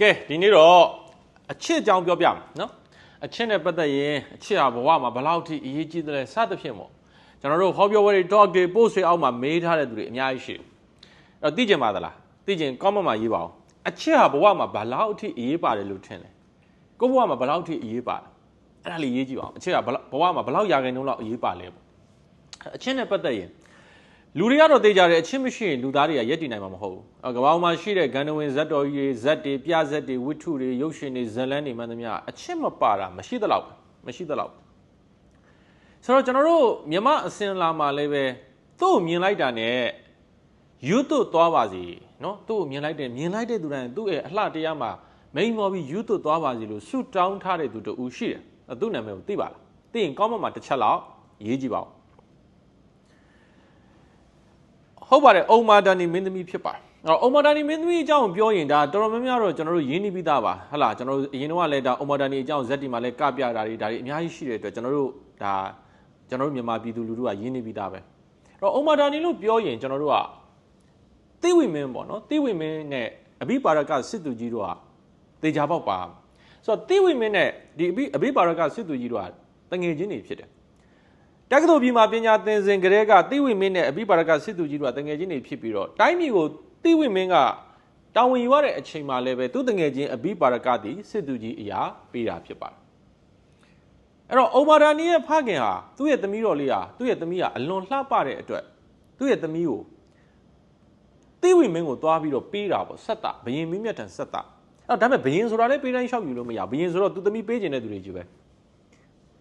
ကဲဒီနေ့တော့အချစ်အကြောင်းပြောပြမယ်နော်အချစ်နဲ့ပတ်သက်ရင်အချစ်ဟာဘဝမှာဘယ်လောက်ထိအရေးကြီးသလဲစသဖြင့်ပေါ့ကျွန်တော်တို့ဟောပြောဝဲတွေ talk တွေ post တွေအောက်မှာမေးထားတဲ့သူတွေအများကြီးရှိတယ်အဲ့တော့သိကြပါသလားသိကြရင် comment မှာရေးပါအောင်အချစ်ဟာဘဝမှာဘယ်လောက်ထိအရေးပါတယ်လို့ထင်လဲကိုယ့်ဘဝမှာဘယ်လောက်ထိအရေးပါတယ်အဲ့ဒါလေးရေးကြည့်ပါအောင်အချစ်ကဘယ်လောက်ဘဝမှာဘယ်လောက်ရာခိုင်နှုန်းလောက်အရေးပါလဲပေါ့အချစ်နဲ့ပတ်သက်ရင် လူတွေကတော့သိကြတယ်အချင်းမရှိရင်လူသားတွေကရက်တည်နိုင်မှာမဟုတ်ဘူး။ကမ္ဘာပေါ်မှာရှိတဲ့ဂန္ဓဝင်ဇက်တော်ကြီးတွေဇက်တွေပြဇက်တွေဝိထုတွေရုပ်ရှင်တွေဇလန်းတွေမှန်သမျှအချင်းမပါတာမရှိသလောက်မရှိသလောက်ဆိုတော့ကျွန်တော်တို့မြမအစင်လာမှာလည်းပဲသူ့ကိုမြင်လိုက်တာနဲ့ယူသွတ်သွားပါစီနော်သူ့ကိုမြင်လိုက်တဲ့မြင်လိုက်တဲ့သူတိုင်းသူ့ရဲ့အလှတရားမှာမိန်မော်ပြီးယူသွတ်သွားပါစီလို့ဆုတောင်းထားတဲ့သူတူရှိတယ်။သူ့နာမည်ကိုသိပါလား။သိရင်ကောင်းမမှာတစ်ချက်လောက်ရေးကြည့်ပါဦး။ ဟုတ်ပါတယ်အုံမာဒန်နီမင်းသမီးဖြစ်ပါတယ်အဲ့တော့အုံမာဒန်နီမင်းသမီးအကြောင်းပြောရင်ဒါတော်တော်များများတော့ကျွန်တော်တို့ရင်းနှီးပြီးသားပါဟဟလားကျွန်တော်တို့အရင်တော့လည်းဒါအုံမာဒန်နီအကြောင်းဇက်တီမှာလည်းကပြတာတွေဒါတွေအများကြီးရှိတဲ့အတွက်ကျွန်တော်တို့ဒါကျွန်တော်တို့မြန်မာပြည်သူလူထုကရင်းနှီးပြီးသားပဲအဲ့တော့အုံမာဒန်နီလို့ပြောရင်ကျွန်တော်တို့ကသိဝိမင်းပေါ့နော်သိဝိမင်းနဲ့အဘိပါရကစစ်သူကြီးတို့ကတေချာပေါက်ပါဆိုတော့သိဝိမင်းနဲ့ဒီအဘိအဘိပါရကစစ်သူကြီးတို့ကတငယ်ချင်းတွေဖြစ်တယ် တက္ကသိုလ်ပြည်မှာပညာသင်စဉ်ကလေးကတိဝိမင်းနဲ့အဘိပါရကစစ်သူကြီးတို့ကတငယ်ချင်းတွေဖြစ်ပြီးတော့တိုင်းပြည်ကိုတိဝိမင်းကတာဝန်ယူရတဲ့အချိန်မှာလည်းပဲသူတငယ်ချင်းအဘိပါရကသည်စစ်သူကြီးအရာပေးတာဖြစ်ပါတယ်အဲ့တော့အိုမာဒာနီရဲ့ဖခင်ဟာသူ့ရဲ့သမီးတော်လေးဟာသူ့ရဲ့သမီးကအလွန်လှပတဲ့အတွက်သူ့ရဲ့သမီးကိုတိဝိမင်းကိုသွားပြီးတော့ပေးတာပေါ့ဆက်တာဘယင်မင်းမြတ်တန်ဆက်တာအဲ့တော့ဒါပေမဲ့ဘယင်ဆိုတာလည်းပေးတိုင်းလျှောက်ယူလို့မရဘယင်ဆိုတော့သူသမီးပေးခြင်းတဲ့သူတွေကြီးပဲ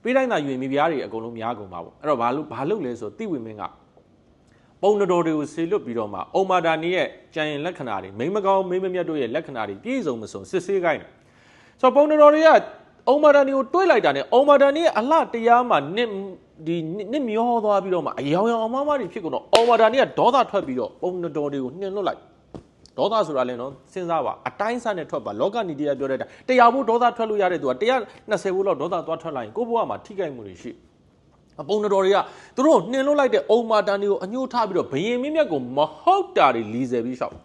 ပေးတိုင်းသာယူရင်မိဖုရားတွေအကုန်လုံးများကုန်ပါပေါ့အဲ့တော့ဘာလို့ဘာလို့လဲဆိုတိဝိမင်းကပုံတော်တွေကိုဆေလွတ်ပြီးတော့မှအုံမာဒါနီရဲ့ကြံရင်လက္ခဏာတွေမိမကောင်းမိမမြတ်တို့ရဲ့လက္ခဏာတွေပြည့်စုံမစုံစစ်ဆေးခိုင်းတယ်ဆိုတော့ပုံတော်တွေကအုံမာဒါနီကိုတွေးလိုက်တာနဲ့အုံမာဒါနီရဲ့အလှတရားမှာနစ်ဒီနစ်မျောသွားပြီးတော့မှအယောင်ယောင်အမမတွေဖြစ်ကုန်တော့အုံမာဒါနီကဒေါသထွက်ပြီးတော့ပုံတော်တွေကိုနှင်လွတ်လိုက် ဒေါသဆိုတာလည်းနော်စဉ်းစားပါအတိုင်းစားနဲ့ထွက်ပါလောကနီတရားပြောတဲ့တရားဖို့ဒေါသထွက်လို့ရတဲ့သူက120ဘူးလောက်ဒေါသသွားထွက်လိုက်ရင်ကိုယ့်ဘဝမှာထိခိုက်မှုတွေရှိအပုံတော်တွေကသူတို့နှင်လွတ်လိုက်တဲ့အုံမာတန်တွေကိုအညှိုးထားပြီးတော့ဘယင်မင်းမြတ်ကိုမဟုတ်တာတွေလီဆယ်ပြီးရှောက်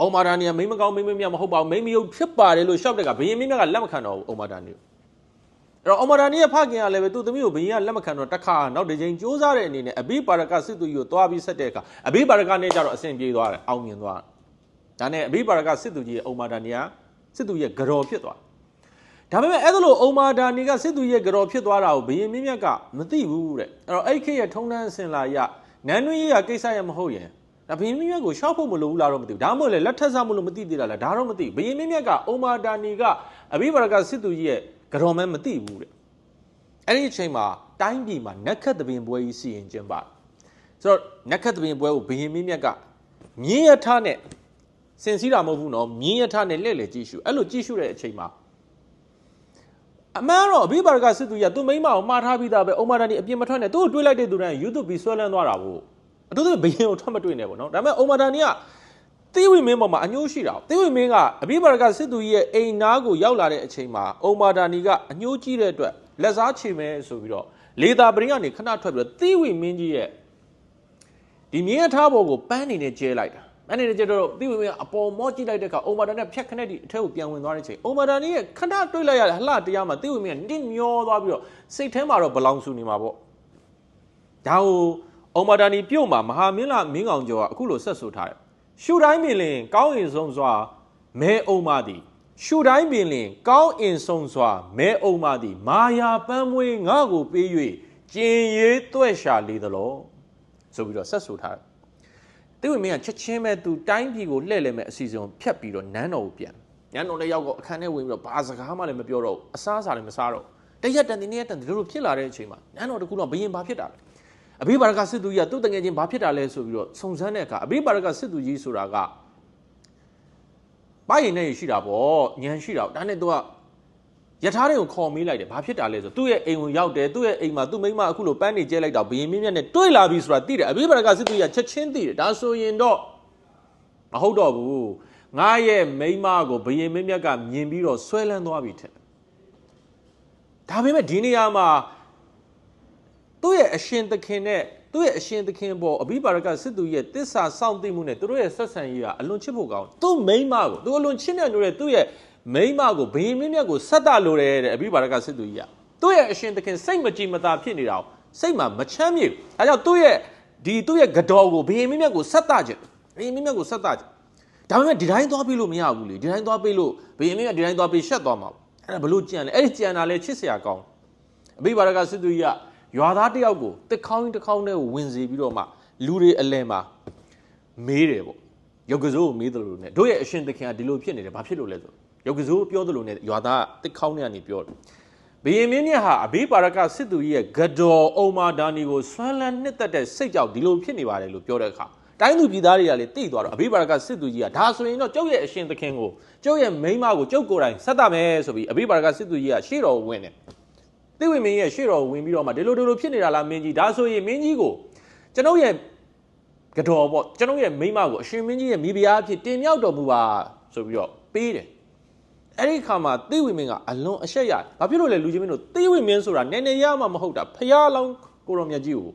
အုံမာတန်တွေကမိမကောင်းမိမမြတ်မဟုတ်ပါဘူးမိမယုတ်ဖြစ်ပါတယ်လို့ရှောက်တဲ့ကဘယင်မင်းမြတ်ကလက်မခံတော့ဘူးအုံမာတန်တွေကိုအဲ့တော့အုံမာတန်ရဲ့ဖခင်ကလည်းပဲသူ့သမီးကိုဘယင်ကလက်မခံတော့တစ်ခါနောက်တစ်ချိန်စူးစမ်းတဲ့အနေနဲ့အဘိပါရကစစ်သူကြီးကိုသွားပြီးဆက်တဲ့အခါအဘိပါရကနဲ့ကြတော့အဆင်ပြေသွားတယ်အောင်မြင်သွားတယ် ဒါနဲ့အဘိပါရကစစ်သူကြီးရဲ့အုံမာတန်တွေကစစ်သူရဲ့ဂရော်ဖြစ်သွားတယ်ဒါပေမဲ့အဲ့ဒါလို့အုံမာဒါနီကစစ်သူရဲ့ကြော်ဖြစ်သွားတာကိုဘယင်မင်းမြတ်ကမသိဘူးတဲ့အဲ့တော့အဲ့ခေတ်ရဲ့ထုံးတန်းအစဉ်လာရနန်းတွင်းရေးရကိစ္စရမဟုတ်ရင်ဒါဘယင်မင်းမြတ်ကိုရှောက်ဖို့မလိုဘူးလားတော့မသိဘူးဒါမှမဟုတ်လေလက်ထပ်စားမလို့မသိသေးတာလားဒါတော့မသိဘူးဘယင်မင်းမြတ်ကအုံမာဒါနီကအဘိဗရကစစ်သူကြီးရဲ့ကြော်မဲမသိဘူးတဲ့အဲ့ဒီအချိန်မှာတိုင်းပြည်မှာနက်ခတ်သဘင်ပွဲကြီးစီရင်ကျင်းပါဆိုတော့နက်ခတ်သဘင်ပွဲကိုဘယင်မင်းမြတ်ကမြင်းရထားနဲ့ စင်စည်းတာမဟုတ်ဘူးနော်မြင်းရထားနဲ့လှည့်လေကြည့်ရှုအဲ့လိုကြည့်ရှုတဲ့အချိန်မှာအမှန်တော့အဘိပါရကစစ်သူကြီးကသူ့မိန်းမကိုမှားထားပြီးသားပဲအုံမာဒန်ဒီအပြင်မထွက်နဲ့သူ့ကိုတွေးလိုက်တဲ့သူတိုင်း YouTube ပြီးဆွဲလန်းသွားတာပေါ့အတူတူဘယင်ကိုထွက်မတွေ့နဲ့ပေါ့နော်ဒါပေမဲ့အုံမာဒန်ဒီကသီဝိမင်းပေါ်မှာအညှိုးရှိတာသီဝိမင်းကအဘိပါရကစစ်သူကြီးရဲ့အိမ်နာကိုရောက်လာတဲ့အချိန်မှာအုံမာဒန်ဒီကအညှိုးကြီးတဲ့အတွက်လက်စားချေမယ်ဆိုပြီးတော့လေသာပရင်းကနေခဏထွက်ပြီးတော့သီဝိမင်းကြီးရဲ့ဒီမြင်းအထားပေါ်ကိုပန်းနေနဲ့ကျဲလိုက်တာ ပန်းနေနဲ့ကျဲတော့သီဝိမင်းကအပေါ်မော့ကြည့်လိုက်တဲ့အခါအုံမာဒန်နဲ့ဖြတ်ခနဲ့ဒီအထက်ကိုပြန်ဝင်သွားတဲ့အချိန်အုံမာဒန်ရဲ့ခဏတွေးလိုက်ရတဲ့ဟလှတရားမှာသီဝိမင်းကနစ်မျောသွားပြီးတော့စိတ်ထဲမှာတော့ဘလောင်ဆူနေမှာပေါ့ဒါကိုအုံမာဒါနီပြုတ်မှာမဟာမင်းလာမင်းကောင်ကျော်ကအခုလိုဆက်ဆိုထားတယ်ရှူတိုင်းပင်လင်ကောင်းအင်ဆုံးစွာမဲအုံမာသည်ရှူတိုင်းပင်လင်ကောင်းအင်ဆုံးစွာမဲအုံမာသည်မာယာပန်းမွေးငါ့ကိုပေး၍ကျင်ရေးတွဲ့ရှာလေသလောဆိုပြီးတော့ဆက်ဆိုထားတယ် တိဝိမင်းကချက်ချင်းပဲသူတိုင်းပြည်ကိုလှည့်လည်မဲ့အစီအစဉ်ကိုဖျက်ပြီးတော့နန်းတော်ကိုပြန်နန်းတော်လည်းရောက်တော့အခန်းထဲဝင်ပြီးတော့ဘာစကားမှလည်းမပြောတော့ဘူးအစားအစာလည်းမစားတော့ဘူးတရက်တန်ဒီနေ့ရက်တန်ဒီလိုလိုဖြစ်လာတဲ့အချိန်မှာနန်းတော်တစ်ခုတော့ဘယင်ဘာဖြစ်တာလဲအဘိပါရကစစ်သူကြီးကသူ့တငယ်ချင်းဘာဖြစ်တာလဲဆိုပြီးတော့စုံစမ်းတဲ့အခါအဘိပါရကစစ်သူကြီးဆိုတာကပိုက်ရင်နဲ့ရှိတာပေါ့ညံရှိတာပေါ့ဒါနဲ့သူက ယထာတွေကိုခေါ်မေးလိုက်တယ်ဘာဖြစ်တာလဲဆိုသူ့ရဲ့အိမ်ကိုရောက်တယ်သူ့ရဲ့အိမ်မှာသူ့မိန်းမအခုလိုပန်းနေကျဲလိုက်တော့ဘယင်မင်းမြတ်နဲ့တွေ့လာပြီဆိုတာသိတယ်အဘိပါရကစစ်သူကြီးကချက်ချင်းသိတယ်ဒါဆိုရင်တော့မဟုတ်တော့ဘူးငါရဲ့မိန်းမကိုဘယင်မင်းမြတ်ကမြင်ပြီးတော့ဆွဲလန်းသွားပြီထင်တယ်ဒါပေမဲ့ဒီနေရာမှာသူ့ရဲ့အရှင်သခင်နဲ့သူ့ရဲ့အရှင်သခင်ပေါ်အဘိပါရကစစ်သူရဲ့တစ္ဆာစောင့်သိမှုနဲ့သူတို့ရဲ့ဆက်ဆံရေးကအလွန်ချစ်ဖို့ကောင်းသူ့မိန်းမကိုသူအလွန်ချစ်မြတ်လို့တဲ့သူ့ရဲ့ မိန်းမကိုဘယင်မင်းမြတ်ကိုဆက်တာလို့တယ်တဲ့အဘိပါရကစစ်သူကြီးကသူ့ရဲ့အရှင်သခင်စိတ်မကြည်မသာဖြစ်နေတာကိုစိတ်မှာမချမ်းမြေဘူးအဲကြောင့်သူ့ရဲ့ဒီသူ့ရဲ့ဂတော်ကိုဘယင်မင်းမြတ်ကိုဆက်တာခြင်းဘယင်မင်းမြတ်ကိုဆက်တာခြင်းဒါပေမဲ့ဒီတိုင်းသွားပြီးလို့မရဘူးလေဒီတိုင်းသွားပြီးလို့ဘယင်မင်းမြတ်ဒီတိုင်းသွားပြီးရှက်သွားမှာအဲ့ဒါဘလို့ကြံလဲအဲ့ဒီကြံတာလဲချစ်စရာကောင်းအဘိပါရကစစ်သူကြီးကရွာသားတယောက်ကိုတစ်ခေါင်းတစ်ခေါင်းနဲ့ဝင်စီပြီးတော့မှလူတွေအလယ်မှာမေးတယ်ပေါ့ရုပ်ကစိုးကိုမေးတယ်လို့ ਨੇ တို့ရဲ့အရှင်သခင်ကဒီလိုဖြစ်နေတယ်ဘာဖြစ်လို့လဲဆို ရုပ်ကစိုးပြောတယ်လို့ ਨੇ ရွာသားတစ်ခေါင်းနဲ့ကနေပြောတယ်ဘယင်မင်းမြတ်ဟာအဘိပါရကစစ်သူကြီးရဲ့ဂဒေါ်အုံမာဒါနီကိုဆွမ်းလန်းနှစ်သက်တဲ့စိတ်ကြောင့်ဒီလိုဖြစ်နေပါတယ်လို့ပြောတဲ့အခါတိုင်းသူပြည်သားတွေကလည်းသိသွားတော့အဘိပါရကစစ်သူကြီးကဒါဆိုရင်တော့ကျုပ်ရဲ့အရှင်သခင်ကိုကျုပ်ရဲ့မိန်းမကိုကျုပ်ကိုယ်တိုင်ဆက်တာမယ်ဆိုပြီးအဘိပါရကစစ်သူကြီးကရှေ့တော်ဝင်တယ်သိဝင်မင်းရဲ့ရှေ့တော်ဝင်ပြီးတော့မှဒီလိုဒီလိုဖြစ်နေတာလားမင်းကြီးဒါဆိုရင်မင်းကြီးကိုကျွန်ုပ်ရဲ့ကတော်ပေါ့ကျွန်ုပ်ရဲ့မိန်းမကိုအရှင်မင်းကြီးရဲ့မိဖုရားအဖြစ်တင်မြောက်တော်မူပါဆိုပြီးတော့ပေးတယ် အဲ့ဒီခါမှာသိဝင်မင်းကအလွန်အရှက်ရဘာဖြစ်လို့လဲလူချင်းမင်းတို့သိဝင်မင်းဆိုတာနည်းနည်းရမှမဟုတ်တာဖျားလောင်းကိုရောမြတ်ကြီးကို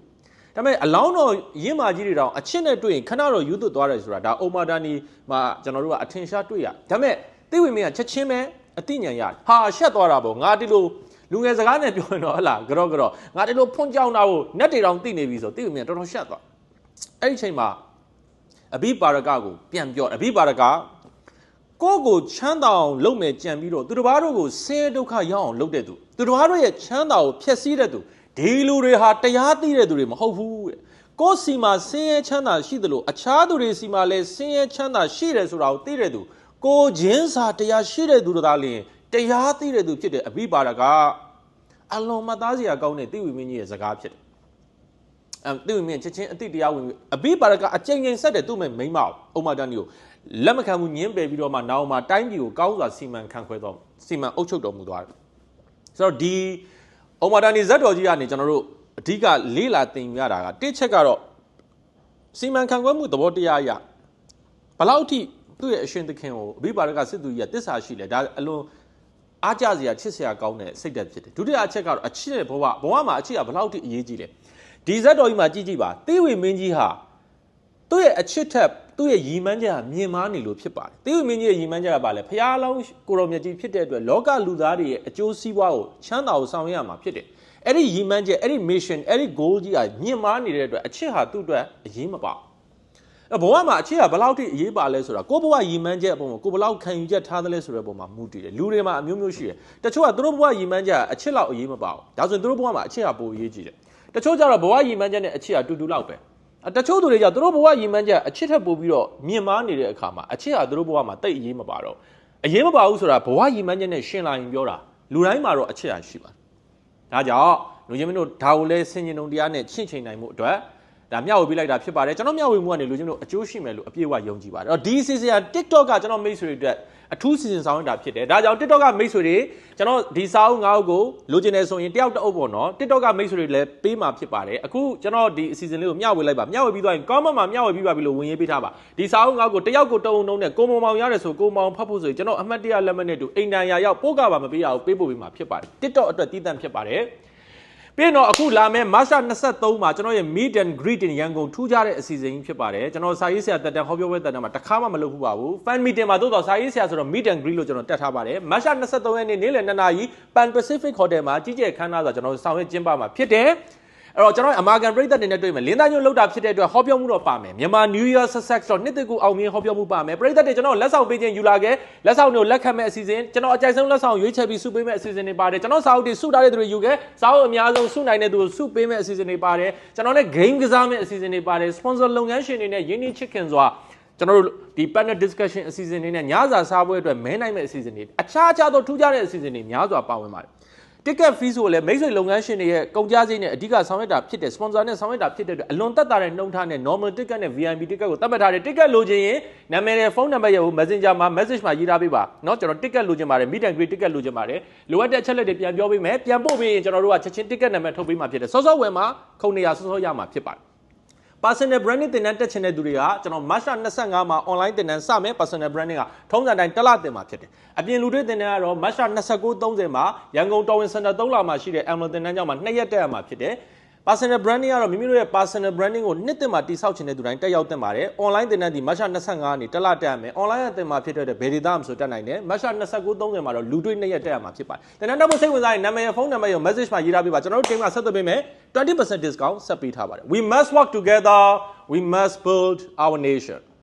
ဒါပေမဲ့အလောင်းတော်ရင့်မာကြီးတွေတောင်အချစ်နဲ့တွေ့ရင်ခဏတော့ယူသွတ်သွားတယ်ဆိုတာဒါအိုမာဒါနီမှာကျွန်တော်တို့ကအထင်ရှားတွေ့ရဒါပေမဲ့သိဝင်မင်းကချက်ချင်းပဲအသိဉာဏ်ရတယ်ဟာရှက်သွားတာပေါ့ငါဒီလိုလူငယ်စကားနဲ့ပြောရင်တော့ဟလာကြော့ကြော့ငါဒီလိုဖွင့်ကြောင်းတာကိုနက်တွေတောင်သိနေပြီဆိုသိဝင်မင်းကတော်တော်ရှက်သွားအဲ့ဒီချိန်မှာအဘိပါရကကိုပြန်ပြောအဘိပါရက ကိုယ့်ကိုချမ်းသာအောင်လုပ်မယ်ကြံပြီးတော့သူတစ်ပါးတို့ကိုဆင်းရဲဒုက္ခရောက်အောင်လုပ်တဲ့သူသူတစ်ပါးတို့ရဲ့ချမ်းသာကိုဖျက်ဆီးတဲ့သူဒီလူတွေဟာတရားသိတဲ့သူတွေမဟုတ်ဘူးတဲ့ကိုယ်စီမှာဆင်းရဲချမ်းသာရှိသလိုအခြားသူတွေစီမှာလည်းဆင်းရဲချမ်းသာရှိတယ်ဆိုတာကိုသိတဲ့သူကိုချင်းစာတရားရှိတဲ့သူတို့သာလျှင်တရားသိတဲ့သူဖြစ်တဲ့အဘိပါရကအလွန်မှတ်သားစရာကောင်းတဲ့သိဝိမင်းကြီးရဲ့စကားဖြစ်တယ်အဲသိဝိမင်းချက်ချင်းအတိတရားဝင်အဘိပါရကအကြိမ်ကြိမ်ဆက်တယ်သူ့မဲ့မိမ့်မအောင်အုံမတန်းကြီးကို လက်မခံဘူးညင်းပယ်ပြီးတော့မှနောက်မှတိုင်းပြည်ကိုကောင်းစွာစီမံခန့်ခွဲတော်စီမံအုပ်ချုပ်တော်မူသွားတယ်ဆိုတော့ဒီအုံမတန်းကြီးဇက်တော်ကြီးကနေကျွန်တော်တို့အဓိကလေးလာတင်ရတာကတစ်ချက်ကတော့စီမံခန့်ခွဲမှုသဘောတရားအရဘလောက်ထိသူ့ရဲ့အရှင်သခင်ကိုအဘိပါရကစစ်သူကြီးကတစ္ဆာရှိလဲဒါအလွန်အားကြစရာချစ်စရာကောင်းတဲ့စိတ်သက်ဖြစ်တယ်ဒုတိယအချက်ကတော့အချစ်တဲ့ဘဝဘဝမှာအချစ်ကဘလောက်ထိအရေးကြီးလဲဒီဇက်တော်ကြီးမှာကြည့်ကြည့်ပါတိဝေမင်းကြီးဟာသူ့ရဲ့အချစ်ထက် သူ့ရဲ့ရည်မှန်းချက်ကမြင်မာနေလို့ဖြစ်ပါတယ်တိဝေမင်းကြီးရဲ့ရည်မှန်းချက်ကဘာလဲဖျားလောင်းကိုရောမြတ်ကြီးဖြစ်တဲ့အတွက်လောကလူသားတွေရဲ့အကျိုးစီးပွားကိုချမ်းသာကိုဆောင်ရွက်ရမှာဖြစ်တယ်အဲ့ဒီရည်မှန်းချက်အဲ့ဒီ mission အဲ့ဒီ goal ကြီးကမြင့်မားနေတဲ့အတွက်အချစ်ဟာသူ့အတွက်အရေးမပါဘူးဘဝမှာအခြေကဘယ်လောက်ထိအရေးပါလဲဆိုတာကိုဘဝရည်မှန်းချက်အပေါ်မှာကိုဘယ်လောက်ခံယူချက်ထားသလဲဆိုတဲ့ပုံမှာမူတည်တယ်လူတွေမှာအမျိုးမျိုးရှိတယ်တချို့ကသူတို့ဘဝရည်မှန်းချက်အချစ်လောက်အရေးမပါဘူးဒါဆိုရင်သူတို့ဘဝမှာအချစ်ကပိုအရေးကြီးတယ်တချို့ကျတော့ဘဝရည်မှန်းချက်နဲ့အချစ်ကတူတူလောက်ပဲ တချို့သူတွေကျသူတို့ဘဝရည်မှန်းချက်အချစ်ထက်ပိုပြီးတော့မြင့်မားနေတဲ့အခါမှာအချစ်ကသူတို့ဘဝမှာတိတ်အရေးမပါတော့အရေးမပါဘူးဆိုတာဘဝရည်မှန်းချက်နဲ့ရှင်းလာရင်ပြောတာလူတိုင်းမှာတော့အချစ်ရရှိပါတယ်ဒါကြောင့်လူချင်းမင်းတို့ဒါကိုလည်းဆင်ញင်ုံတရားနဲ့ချင့်ချိန်နိုင်မှုအတွက်ဒါမျှဝေပေးလိုက်တာဖြစ်ပါတယ်ကျွန်တော်မျှဝေမှုကနေလူချင်းတို့အကျိုးရှိမယ်လို့အပြည့်အဝယုံကြည်ပါတယ်အဲ့တော့ဒီစီစဉ်က TikTok ကကျွန်တော်မိတ်ဆွေတွေအတွက် အထူးစီစဉ်ဆောင်ရတာဖြစ်တယ်ဒါကြောင့် TikTok ကမိတ်ဆွေတွေကျွန်တော်ဒီစာအုပ်ငါးအုပ်ကိုလိုချင်တယ်ဆိုရင်တယောက်တစ်အုပ်ပေါ့နော် TikTok ကမိတ်ဆွေတွေလည်းပေးမှာဖြစ်ပါတယ်အခုကျွန်တော်ဒီအစီအစဉ်လေးကိုမျှဝေလိုက်ပါမျှဝေပြီးသွားရင် comment မှာမျှဝေပြီးပါပြီလို့ဝင်ရေးပေးထားပါဒီစာအုပ်ငါးအုပ်ကိုတယောက်ကိုတုံတုံနဲ့ကိုမောင်မောင်ရတယ်ဆိုကိုမောင်ဖတ်ဖို့ဆိုရင်ကျွန်တော်အမှတ်တရလက်မှတ်နဲ့တူအိမ်တန်ရာရောက်ပို့ကပါမပေးရဘူးပေးပို့ပေးမှာဖြစ်ပါတယ် TikTok အတွက်တည်တံ့ဖြစ်ပါတယ် ပြီးတော့အခုလာမယ့်မတ်လ23မှာကျွန်တော်ရဲ့ Meet and Greet in ရန်ကုန်ထူးခြားတဲ့အစီအစဉ်ကြီးဖြစ်ပါတယ်ကျွန်တော်စာရေးဆရာတက်တန်ဟောပြောပွဲတက်တန်မှာတစ်ခါမှမလုပ်ဘူးပါဘူး Fan Meeting မှာသို့တော်စာရေးဆရာဆိုတော့ Meet and Greet လို့ကျွန်တော်တက်ထားပါတယ်မတ်လ23ရက်နေ့နေ့လယ်2နာရီ Pan Pacific Hotel မှာကြီးကျယ်ခမ်းနားစွာကျွန်တော်ဆောင်ရွက်ကျင်းပမှာဖြစ်တယ် အဲ့တော့ကျွန်တော်အမာကန်ပြည်သက်တွေနဲ့တွေ့မယ်လင်းသားညို့လောက်တာဖြစ်တဲ့အတွက်ဟောပြောမှုတော့ပါမယ်မြန်မာ New Year Success တော့နှစ်တကူအောင်မြင်ဟောပြောမှုပါမယ်ပြည်သက်တွေကျွန်တော်လက်ဆောင်ပေးခြင်းယူလာခဲ့လက်ဆောင်တွေကိုလက်ခံမဲ့အစီအစဉ်ကျွန်တော်အကြိုက်ဆုံးလက်ဆောင်ရွေးချယ်ပြီးစုပေးမဲ့အစီအစဉ်တွေပါတယ်ကျွန်တော်စာအုပ်တွေစုထားတဲ့သူတွေယူခဲ့စာအုပ်အများဆုံးစုနိုင်တဲ့သူကိုစုပေးမဲ့အစီအစဉ်တွေပါတယ်ကျွန်တော်လည်း game ကစားမဲ့အစီအစဉ်တွေပါတယ် sponsor လုပ်ငန်းရှင်တွေနဲ့ယင်းနှိချစ်ခင်စွာကျွန်တော်တို့ဒီ panel discussion အစီအစဉ်တွေနဲ့ညစာစားပွဲအတွက်မဲနိုင်မဲ့အစီအစဉ်တွေအခြားခြားသောထူးခြားတဲ့အစီအစဉ်တွေများစွာပါဝင်ပါတယ် ticket fee ဆိုလည်းမိတ်ဆွေလုပ်ငန်းရှင်တွေရဲ့ကုန်ကျစရိတ်နဲ့အဓိကဆောင်ရွက်တာဖြစ်တဲ့ sponsor နဲ့ဆောင်ရွက်တာဖြစ်တဲ့အတွက်အလွန်သက်သာတဲ့နှုန်းထားနဲ့ normal ticket နဲ့ VIP ticket ကိုသတ်မှတ်ထားတယ် ticket လိုချင်ရင်နာမည်နဲ့ဖုန်းနံပါတ်ရဲ့ messenger မှာ message မှာရေးထားပေးပါเนาะကျွန်တော် ticket လိုချင်ပါတယ် meet and greet ticket လိုချင်ပါတယ်လိုအပ်တဲ့အချက်လက်တွေပြန်ပြောပေးမယ်ပြန်ပို့ပေးရင်ကျွန်တော်တို့ကချက်ချင်း ticket နံပါတ်ထုတ်ပေးမှာဖြစ်တယ်စောစောဝယ်မှာခုံနေရစောစောရမှာဖြစ်ပါတယ် personal branding တင်တန်းတက်ချင်တဲ့သူတွေကကျွန်တော် March 25မှာ online တင်တန်းစမယ် personal branding ကထုံးစံတိုင်းတစ်လတင်မှာဖြစ်တယ်အပြင်လူတွေတင်တန်းကတော့ March 29 30မှာရန်ကုန်တော်ဝင်စင်တာ3လမှာရှိတဲ့ Amazon တင်တန်းကျောင်းမှာ2ရက်တက်ရမှာဖြစ်တယ် personal branding ကတော့မိမိတို့ရဲ့ personal branding ကိုနှစ်သက်မှာတိဆောက်ခြင်းတဲ့သူတိုင်းတက်ရောက်တင်ပါတယ် online သင်တန်းဒီမတ်လ25ကနေတက်လာတက်ရမယ် online အသင်မှာဖြစ်တဲ့ဘယ်ဒေတာမှဆိုတက်နိုင်တယ်မတ်လ29 30မှာတော့လူတွေ့နှစ်ရက်တက်ရမှာဖြစ်ပါတယ်သင်တန်းတက်ဖို့စိတ်ဝင်စားရင်နာမည်ဖုန်းနံပါတ်ရော message မှာရေးထားပေးပါကျွန်တော်တို့ team ကဆက်သွယ်ပေးမယ်20% discount ဆက်ပေးထားပါတယ် we must work together we must build our nation